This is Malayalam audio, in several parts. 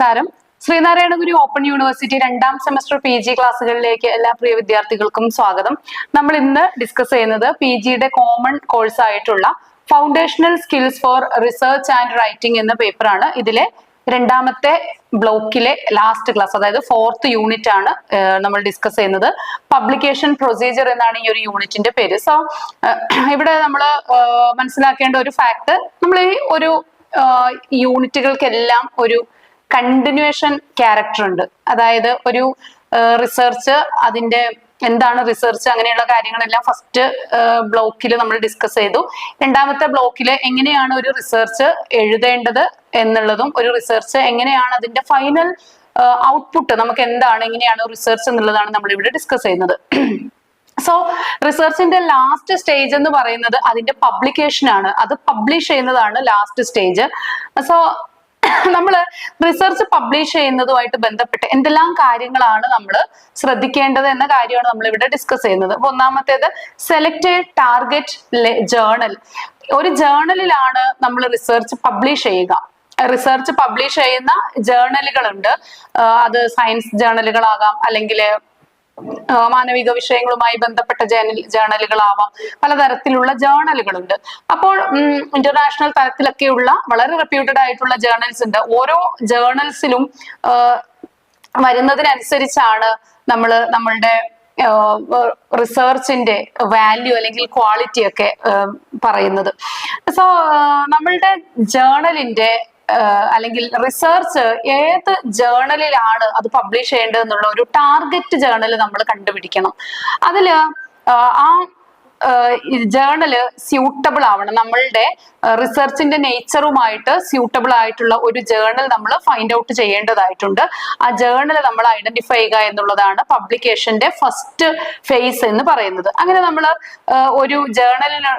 നമസ്കാരം. ശ്രീനാരായണ ഗുരു ഓപ്പൺ യൂണിവേഴ്സിറ്റി രണ്ടാം സെമസ്റ്റർ പി ജി ക്ലാസ്സുകളിലേക്ക് എല്ലാ പ്രിയ വിദ്യാർത്ഥികൾക്കും സ്വാഗതം. നമ്മൾ ഇന്ന് ഡിസ്കസ് ചെയ്യുന്നത് പി ജിയുടെ കോമൺ കോഴ്സ് ആയിട്ടുള്ള foundational skills for research and writing എന്ന പേപ്പറാണ് ഇതിലെ രണ്ടാമത്തെ ബ്ലോക്കിലെ ലാസ്റ്റ് ക്ലാസ് അതായത് ഫോർത്ത് യൂണിറ്റ് ആണ് നമ്മൾ ഡിസ്കസ് ചെയ്യുന്നത്. പബ്ലിക്കേഷൻ പ്രൊസീജിയർ എന്നാണ് ഈ ഒരു യൂണിറ്റിന്റെ പേര്. സോ ഇവിടെ നമ്മൾ മനസ്സിലാക്കേണ്ട ഒരു ഫാക്ട് നമ്മൾ ഈ ഒരു യൂണിറ്റുകൾക്കെല്ലാം ഒരു കണ്ടിന്യൂവേഷൻ ക്യാരക്ടർ ഉണ്ട്. അതായത് ഒരു റിസർച്ച് അതിന്റെ എന്താണ് റിസർച്ച് അങ്ങനെയുള്ള കാര്യങ്ങളെല്ലാം ഫസ്റ്റ് ബ്ലോക്കിൽ നമ്മൾ ഡിസ്കസ് ചെയ്തു. രണ്ടാമത്തെ ബ്ലോക്കിൽ എങ്ങനെയാണ് ഒരു റിസർച്ച് എഴുതേണ്ടത് എന്നുള്ളതും ഒരു റിസർച്ച് എങ്ങനെയാണ് അതിന്റെ ഫൈനൽ ഔട്ട്പുട്ട് നമുക്ക് എന്താണ് എങ്ങനെയാണ് റിസർച്ച് എന്നുള്ളതാണ് നമ്മൾ ഇവിടെ ഡിസ്കസ് ചെയ്യുന്നത്. സോ റിസർച്ചിന്റെ ലാസ്റ്റ് സ്റ്റേജ് എന്ന് പറയുന്നത് അതിന്റെ പബ്ലിക്കേഷൻ ആണ്. അത് പബ്ലിഷ് ചെയ്യുന്നതാണ് ലാസ്റ്റ് സ്റ്റേജ് സോ നമ്മൾ റിസർച്ച് പബ്ലിഷ് ചെയ്യുന്നതുമായിട്ട് ബന്ധപ്പെട്ട് എന്തെല്ലാം കാര്യങ്ങളാണ് നമ്മൾ ശ്രദ്ധിക്കേണ്ടത് എന്ന കാര്യമാണ് നമ്മൾ ഇവിടെ ഡിസ്കസ് ചെയ്യുന്നത്. അപ്പൊ ഒന്നാമത്തേത് സെലക്ടഡ് ടാർഗറ്റ് ജേണൽ ഒരു ജേണലിലാണ് നമ്മൾ റിസർച്ച് പബ്ലിഷ് ചെയ്യുക. റിസർച്ച് പബ്ലിഷ് ചെയ്യുന്ന ജേണലുകളുണ്ട് അത് സയൻസ് ജേണലുകളാകാം അല്ലെങ്കിൽ മാനവിക വിഷയങ്ങളുമായി ബന്ധപ്പെട്ട ജേണൽ ജേണലുകളാവാം. പലതരത്തിലുള്ള ജേണലുകളുണ്ട്. അപ്പോൾ ഇന്റർനാഷണൽ തലത്തിലൊക്കെയുള്ള വളരെ റെപ്യൂട്ടഡ് ആയിട്ടുള്ള ജേണൽസ് ഉണ്ട്. ഓരോ ജേണൽസിലും വരുന്നതിനനുസരിച്ചാണ് നമ്മൾ നമ്മളുടെ റിസർച്ചിന്റെ വാല്യൂ അല്ലെങ്കിൽ ക്വാളിറ്റി ഒക്കെ പറയുന്നത്. സോ നമ്മളുടെ ജേണലിന്റെ അല്ലെങ്കിൽ റിസർച്ച് ഏത് ജേണലിലാണ് അത് പബ്ലിഷ് ചെയ്യേണ്ടത് എന്നുള്ള ഒരു ടാർഗറ്റ് ജേണൽ നമ്മൾ കണ്ടുപിടിക്കണം. അതിൽ ആ ജേണൽ സ്യൂട്ടബിൾ ആവണം. നമ്മളുടെ റിസർച്ചിന്റെ നേച്ചറുമായിട്ട് സ്യൂട്ടബിൾ ആയിട്ടുള്ള ഒരു ജേണൽ നമ്മൾ ഫൈൻഡ് ഔട്ട് ചെയ്യേണ്ടതായിട്ടുണ്ട്. ആ ജേണൽ നമ്മൾ ഐഡന്റിഫൈ ചെയ്യുക എന്നുള്ളതാണ് പബ്ലിക്കേഷന്റെ ഫസ്റ്റ് ഫേസ് എന്ന് പറയുന്നത്. അങ്ങനെ നമ്മൾ ഒരു ജേണലിന്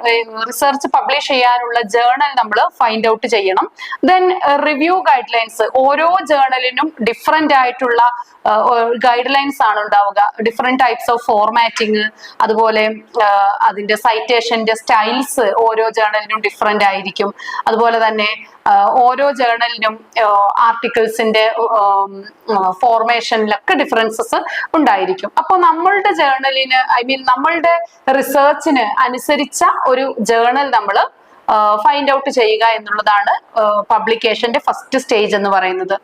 റിസർച്ച് പബ്ലിഷ് ചെയ്യാനുള്ള ജേണൽ നമ്മൾ ഫൈൻഡ് ഔട്ട് ചെയ്യണം. ദെൻ റിവ്യൂ ഗൈഡ് ലൈൻസ് ഓരോ ജേണലിനും ഡിഫറെന്റ് ആയിട്ടുള്ള ഗൈഡ് ലൈൻസ് ആണ് ഉണ്ടാവുക. ഡിഫറെന്റ് ടൈപ്സ് ഓഫ് ഫോർമാറ്റിംഗ് അതുപോലെ അതിന്റെ സൈറ്റേഷന്റെ സ്റ്റൈൽസ് ഓരോ ജേണലിനും ഡിഫറെന്റ് ആയിരിക്കും. അതുപോലെ തന്നെ ഓരോ ജേണലിനും ആർട്ടിക്കിൾസിന്റെ ഫോർമേഷനിലൊക്കെ ഡിഫറൻസസ് ഉണ്ടായിരിക്കും. അപ്പോൾ നമ്മളുടെ ജേണലിന് ഐ മീൻ നമ്മളുടെ റിസർച്ചിന് അനുസരിച്ച ഒരു ജേണൽ നമ്മൾ ഫൈൻഡ് ഔട്ട് ചെയ്യുക എന്നുള്ളതാണ് പബ്ലിക്കേഷന്റെ ഫസ്റ്റ് സ്റ്റേജ് എന്ന് പറയുന്നത്.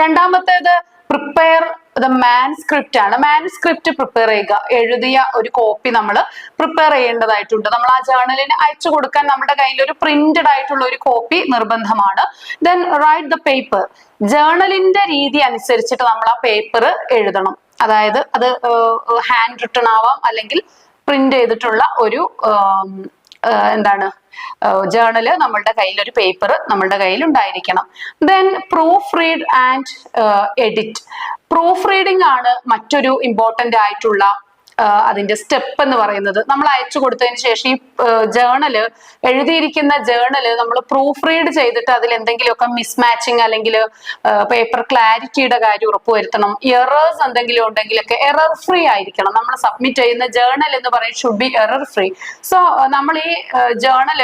രണ്ടാമത്തേത് പ്രിപ്പയർ ദ മാൻസ്ക്രിപ്റ്റ് ആണ്. മാൻസ്ക്രിപ്റ്റ് പ്രിപ്പയർ ചെയ്യുക. എഴുതിയ ഒരു കോപ്പി നമ്മൾ പ്രിപ്പയർ ചെയ്യേണ്ടതായിട്ടുണ്ട്. നമ്മൾ ആ ജേർണലിന് അയച്ചു കൊടുക്കാൻ നമ്മുടെ കയ്യിൽ ഒരു പ്രിന്റഡ് ആയിട്ടുള്ള ഒരു കോപ്പി നിർബന്ധമാണ്. ദെൻ റൈറ്റ് ദ പേപ്പർ ജേർണലിന്റെ രീതി അനുസരിച്ചിട്ട് നമ്മൾ ആ പേപ്പർ എഴുതണം. അതായത് അത് ഹാൻഡ് റിട്ടൺ ആവാം അല്ലെങ്കിൽ പ്രിന്റ് ചെയ്തിട്ടുള്ള ഒരു എന്താണ് ജേർണൽ നമ്മളുടെ കയ്യിൽ ഒരു പേപ്പർ നമ്മളുടെ കയ്യിൽ ഉണ്ടായിരിക്കണം. Then proofread and edit proofreading ആണ് മറ്റൊരു ഇമ്പോർട്ടന്റ് ആയിട്ടുള്ള അതിന്റെ സ്റ്റെപ്പ് എന്ന് പറയുന്നത്. നമ്മൾ അയച്ചു കൊടുത്തതിന് ശേഷം ഈ ജേണൽ എഴുതിയിരിക്കുന്ന ജേണൽ നമ്മൾ പ്രൂഫ് റീഡ് ചെയ്തിട്ട് അതിൽ എന്തെങ്കിലുമൊക്കെ മിസ്മാച്ചിങ് അല്ലെങ്കിൽ പേപ്പർ ക്ലാരിറ്റിയുടെ കാര്യം ഉറപ്പുവരുത്തണം. എറേഴ്സ് എന്തെങ്കിലും ഉണ്ടെങ്കിലൊക്കെ എറർ ഫ്രീ ആയിരിക്കണം. നമ്മൾ സബ്മിറ്റ് ചെയ്യുന്ന ജേണൽ എന്ന് പറയുന്നത് should be error free so നമ്മൾ ഈ ജേർണൽ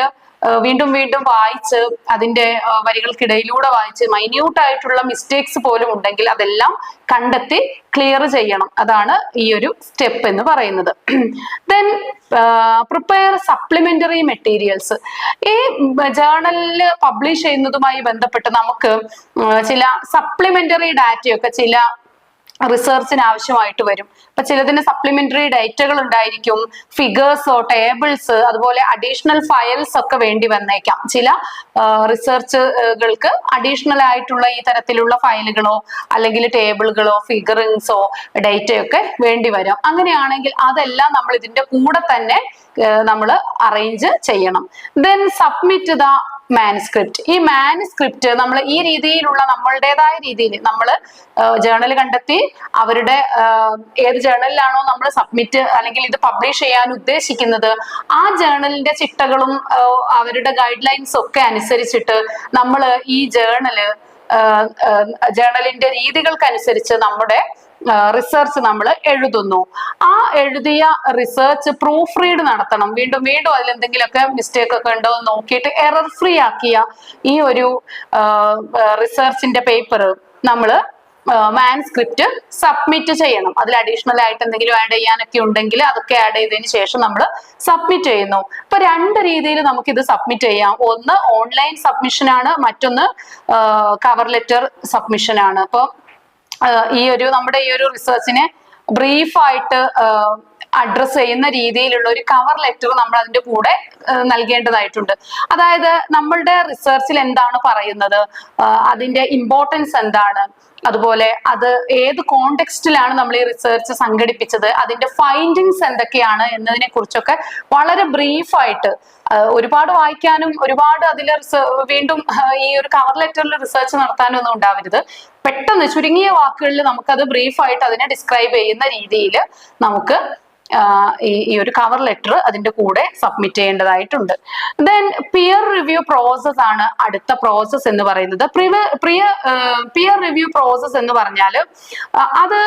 വീണ്ടും വീണ്ടും വായിച്ച് അതിന്റെ വരികൾക്കിടയിലൂടെ വായിച്ച് മൈന്യൂട്ട് ആയിട്ടുള്ള മിസ്റ്റേക്സ് പോലും ഉണ്ടെങ്കിൽ അതെല്ലാം കണ്ടെത്തി ക്ലിയർ ചെയ്യണം. അതാണ് ഈ ഒരു സ്റ്റെപ്പ് എന്ന് പറയുന്നത്. ദെൻ പ്രിപ്പയർ സപ്ലിമെന്ററി മെറ്റീരിയൽസ് ഈ ജേർണലിൽ പബ്ലിഷ് ചെയ്യുന്നതുമായി ബന്ധപ്പെട്ട് നമുക്ക് ചില സപ്ലിമെന്ററി ഡാറ്റയൊക്കെ ചില റിസർച്ചിന് ആവശ്യമായിട്ട് വരും. അപ്പൊ ചിലതിന് സപ്ലിമെന്ററി ഡേറ്റകൾ ഉണ്ടായിരിക്കും ഫിഗേഴ്സോ ടേബിൾസ് അതുപോലെ അഡീഷണൽ ഫയൽസ് ഒക്കെ വേണ്ടി വന്നേക്കാം. ചില റിസർച്ചുകൾക്ക് അഡീഷണൽ ആയിട്ടുള്ള ഈ തരത്തിലുള്ള ഫയലുകളോ അല്ലെങ്കിൽ ടേബിളുകളോ ഫിഗറിങ്സോ ഡേറ്റയൊക്കെ വേണ്ടി വരാം. അങ്ങനെയാണെങ്കിൽ അതെല്ലാം നമ്മൾ ഇതിന്റെ കൂടെ തന്നെ നമ്മൾ അറേഞ്ച് ചെയ്യണം. ദെൻ സബ്മിറ്റ് ദ മാനുസ്ക്രിപ്റ്റ് ഈ മാനുസ്ക്രിപ്റ്റ് നമ്മൾ ഈ രീതിയിലുള്ള നമ്മളുടേതായ രീതിയിൽ നമ്മൾ ജേണൽ കണ്ടെത്തി അവരുടെ ഏത് ജേണലിലാണോ നമ്മൾ സബ്മിറ്റ് അല്ലെങ്കിൽ ഇത് പബ്ലിഷ് ചെയ്യാൻ ഉദ്ദേശിക്കുന്നത് ആ ജേണലിന്റെ ചിട്ടകളും അവരുടെ ഗൈഡ് ലൈൻസും ഒക്കെ അനുസരിച്ചിട്ട് നമ്മൾ ഈ ജേണൽ ജേണലിന്റെ രീതികൾക്കനുസരിച്ച് നമ്മുടെ റിസർച്ച് നമ്മൾ എഴുതുന്നു. ആ എഴുതിയ റിസർച്ച് പ്രൂഫ് റീഡ് നടത്തണം. വീണ്ടും വീണ്ടും അതിൽ എന്തെങ്കിലുമൊക്കെ മിസ്റ്റേക്ക് ഒക്കെ ഉണ്ടോ എന്ന് നോക്കിയിട്ട് എറർ ഫ്രീ ആക്കിയ ഈ ഒരു റിസർച്ചിന്റെ പേപ്പർ നമ്മൾ മാൻസ്ക്രിപ്റ്റ് സബ്മിറ്റ് ചെയ്യണം. അതിൽ അഡീഷണൽ ആയിട്ട് എന്തെങ്കിലും ആഡ് ചെയ്യാനൊക്കെ ഉണ്ടെങ്കിൽ അതൊക്കെ ആഡ് ചെയ്തതിന് ശേഷം നമ്മൾ സബ്മിറ്റ് ചെയ്യുന്നു. ഇപ്പൊ രണ്ട് രീതിയിൽ നമുക്ക് ഇത് സബ്മിറ്റ് ചെയ്യാം. ഒന്ന് ഓൺലൈൻ സബ്മിഷൻ ആണ് മറ്റൊന്ന് കവർ ലെറ്റർ സബ്മിഷൻ ആണ്. അപ്പോൾ ഈ ഒരു നമ്മുടെ ഈ ഒരു റിസർച്ചിനെ ബ്രീഫായിട്ട് അഡ്രസ് ചെയ്യുന്ന രീതിയിലുള്ള ഒരു കവർ ലെറ്റർ നമ്മൾ അതിന്റെ കൂടെ നൽകേണ്ടതായിട്ടുണ്ട്. അതായത് നമ്മളുടെ റിസർച്ചിൽ എന്താണ് പറയുന്നത്? അതിന്റെ ഇമ്പോർട്ടൻസ് എന്താണ്? അതുപോലെ അത് ഏത് കോണ്ടെക്സ്റ്റിലാണ് നമ്മൾ ഈ റിസർച്ച് സംഘടിപ്പിച്ചത്? അതിന്റെ ഫൈൻഡിങ്സ് എന്തൊക്കെയാണ് എന്നതിനെ കുറിച്ചൊക്കെ വളരെ ബ്രീഫായിട്ട് ഒരുപാട് വായിക്കാനും ഒരുപാട് അതിൽ വീണ്ടും ഈ ഒരു കവർ ലെറ്ററിൽ റിസർച്ച് നടത്താനും ഒന്നും ഉണ്ടാവരുത്. പെട്ടെന്ന് ചുരുങ്ങിയ വാക്കുകളിൽ നമുക്കത് ബ്രീഫായിട്ട് അതിനെ ഡിസ്ക്രൈബ് ചെയ്യുന്ന രീതിയിൽ നമുക്ക് ഈ ഒരു കവർ ലെറ്റർ അതിന്റെ കൂടെ സബ്മിറ്റ് ചെയ്യേണ്ടതായിട്ടുണ്ട്. ദെൻ പിയർ റിവ്യൂ പ്രോസസ് ആണ് അടുത്ത പ്രോസസ് എന്ന് പറയുന്നത്. പ്രിയ പിയർ റിവ്യൂ പ്രോസസ് എന്ന് പറഞ്ഞാൽ അത്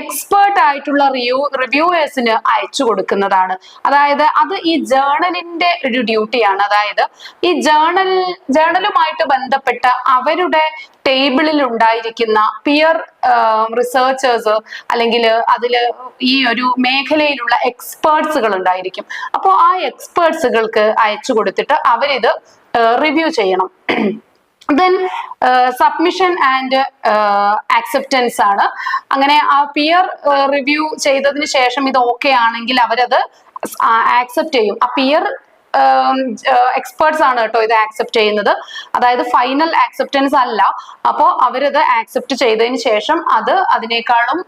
എക്സ്പേർട്ട് ആയിട്ടുള്ള റിവ്യൂ റിവ്യൂവേഴ്സിന് അയച്ചു കൊടുക്കുന്നതാണ്. അതായത് അത് ഈ ജേണലിന്റെ ഒരു ഡ്യൂട്ടിയാണ് അതായത് ഈ ജേണൽ ജേണലുമായിട്ട് ബന്ധപ്പെട്ട അവരുടെ ടേബിളിൽ ഉണ്ടായിരിക്കുന്ന പിയർ റിസർച്ചേഴ്സ് അല്ലെങ്കിൽ അതിൽ ഈ ഒരു മേഖലയിലുള്ള എക്സ്പേർട്സുകൾ ഉണ്ടായിരിക്കും. അപ്പോൾ ആ എക്സ്പേർട്സുകൾക്ക് അയച്ചു കൊടുത്തിട്ട് അവരിത് റിവ്യൂ ചെയ്യണം. ദെൻ സബ്മിഷൻ ആൻഡ് ആക്സെപ്റ്റൻസ് ആണ്. അങ്ങനെ ആ പിയർ റിവ്യൂ ചെയ്തതിന് ശേഷം ഇത് ഓക്കെ ആണെങ്കിൽ അവരത് ആക്സെപ്റ്റ് ചെയ്യും. ആ പിയർ എക്സ്പേർട്സ് ആണ് കേട്ടോ ഇത് ആക്സെപ്റ്റ് ചെയ്യുന്നത്. അതായത് ഫൈനൽ ആക്സെപ്റ്റൻസ് അല്ല. അപ്പോൾ അവരത് ആക്സെപ്റ്റ് ചെയ്തതിന് ശേഷം അത് അതിനേക്കാളും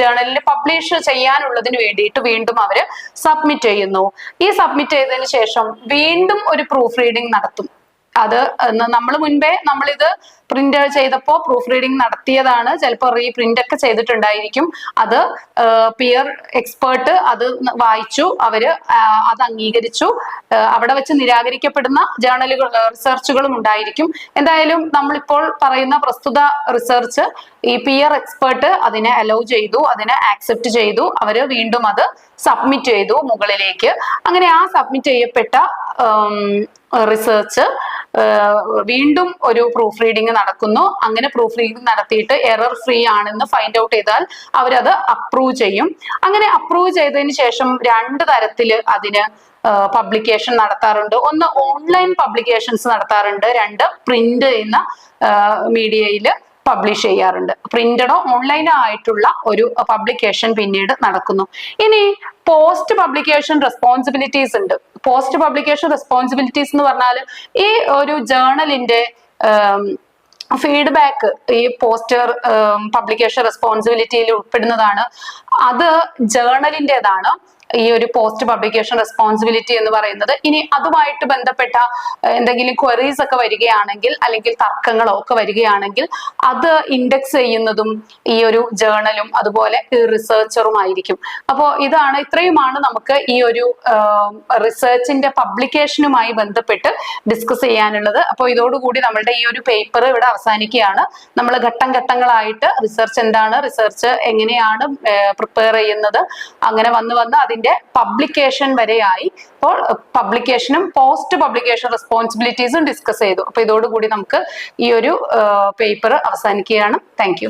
ജേണലിൽ പബ്ലിഷ് ചെയ്യാനുള്ളതിന് വേണ്ടിയിട്ട് വീണ്ടും അവർ സബ്മിറ്റ് ചെയ്യുന്നു. ഈ സബ്മിറ്റ് ചെയ്തതിന് ശേഷം വീണ്ടും ഒരു പ്രൂഫ് റീഡിംഗ് നടത്തും. അത് നമ്മൾ മുൻപേ നമ്മളിത് പ്രിന്റ് ചെയ്തപ്പോൾ പ്രൂഫ് റീഡിംഗ് നടത്തിയതാണ്. ചിലപ്പോൾ റീപ്രിന്റ് ഒക്കെ ചെയ്തിട്ടുണ്ടായിരിക്കും. അത് പിയർ എക്സ്പേർട്ട് അത് വായിച്ചു. അവർ അത് അംഗീകരിച്ചു. അവിടെ വെച്ച് നിരാകരിക്കപ്പെടുന്ന ജേണലുകൾ റിസർച്ചുകളും ഉണ്ടായിരിക്കും. എന്തായാലും നമ്മളിപ്പോൾ പറയുന്ന പ്രസ്തുത റിസർച്ച് ഈ പിയർ എക്സ്പേർട്ട് അതിനെ അലോ ചെയ്തു അതിനെ ആക്സെപ്റ്റ് ചെയ്തു. അവർ വീണ്ടും അത് സബ്മിറ്റ് ചെയ്തു മുകളിലേക്ക്. അങ്ങനെ ആ സബ്മിറ്റ് ചെയ്യപ്പെട്ട റിസർച്ച് വീണ്ടും ഒരു പ്രൂഫ് റീഡിംഗ് നടക്കുന്നു. അങ്ങനെ പ്രൂഫ് റീഡിംഗ് നടത്തിയിട്ട് എറർ ഫ്രീ ആണെന്ന് ഫൈൻഡ് ഔട്ട് ചെയ്താൽ അവരത് അപ്രൂവ് ചെയ്യും. അങ്ങനെ അപ്രൂവ് ചെയ്തതിന് ശേഷം രണ്ട് തരത്തിൽ അതിന് പബ്ലിക്കേഷൻ നടത്താറുണ്ട്. ഒന്ന് ഓൺലൈൻ പബ്ലിക്കേഷൻസ് നടത്താറുണ്ട്. രണ്ട് പ്രിന്റ് ചെയ്യുന്ന മീഡിയയിൽ പബ്ലിഷ് ചെയ്യാറുണ്ട്. പ്രിന്റഡോ ഓൺലൈനോ ആയിട്ടുള്ള ഒരു പബ്ലിക്കേഷൻ പിന്നീട് നടക്കുന്നു. ഇനി പോസ്റ്റ് പബ്ലിക്കേഷൻ റെസ്പോൺസിബിലിറ്റീസ് ഉണ്ട്. പോസ്റ്റ് പബ്ലിക്കേഷൻ റെസ്പോൺസിബിലിറ്റീസ് എന്ന് പറഞ്ഞാൽ ഈ ഒരു ജേണലിന്റെ ഫീഡ്ബാക്ക് ഈ പോസ്റ്റർ പബ്ലിക്കേഷൻ റെസ്പോൺസിബിലിറ്റിയിൽ ഉൾപ്പെടുന്നതാണ്. അത് ജേണലിന്റെതാണ് ഈ ഒരു പോസ്റ്റ് പബ്ലിക്കേഷൻ റെസ്പോൺസിബിലിറ്റി എന്ന് പറയുന്നത്. ഇനി അതുമായിട്ട് ബന്ധപ്പെട്ട എന്തെങ്കിലും ക്വറീസ് ഒക്കെ വരികയാണെങ്കിൽ അല്ലെങ്കിൽ തർക്കങ്ങളോ ഒക്കെ വരികയാണെങ്കിൽ അത് ഇൻഡെക്സ് ചെയ്യുന്നതും ഈ ഒരു ജേണലും അതുപോലെ റിസർച്ചറും ആയിരിക്കും. അപ്പോൾ ഇതാണ് ഇത്രയുമാണ് നമുക്ക് ഈ ഒരു റിസർച്ചിന്റെ പബ്ലിക്കേഷനുമായി ബന്ധപ്പെട്ട് ഡിസ്കസ് ചെയ്യാനുള്ളത്. അപ്പോൾ ഇതോടുകൂടി നമ്മളുടെ ഈ ഒരു പേപ്പർ ഇവിടെ അവസാനിക്കുകയാണ്. നമ്മൾ ഘട്ടം ഘട്ടങ്ങളായിട്ട് റിസർച്ച് എന്താണ് റിസർച്ച് എങ്ങനെയാണ് പ്രിപ്പയർ ചെയ്യുന്നത് അങ്ങനെ വന്ന് വന്ന് അതിന്റെ പബ്ലിക്കേഷൻ വരെയായി. ഇപ്പോൾ പബ്ലിക്കേഷനും പോസ്റ്റ് പബ്ലിക്കേഷൻ റെസ്പോൺസിബിലിറ്റീസും ഡിസ്കസ് ചെയ്തു. അപ്പൊ ഇതോടുകൂടി നമുക്ക് ഈ ഒരു പേപ്പർ അവസാനിക്കുകയാണ്. താങ്ക്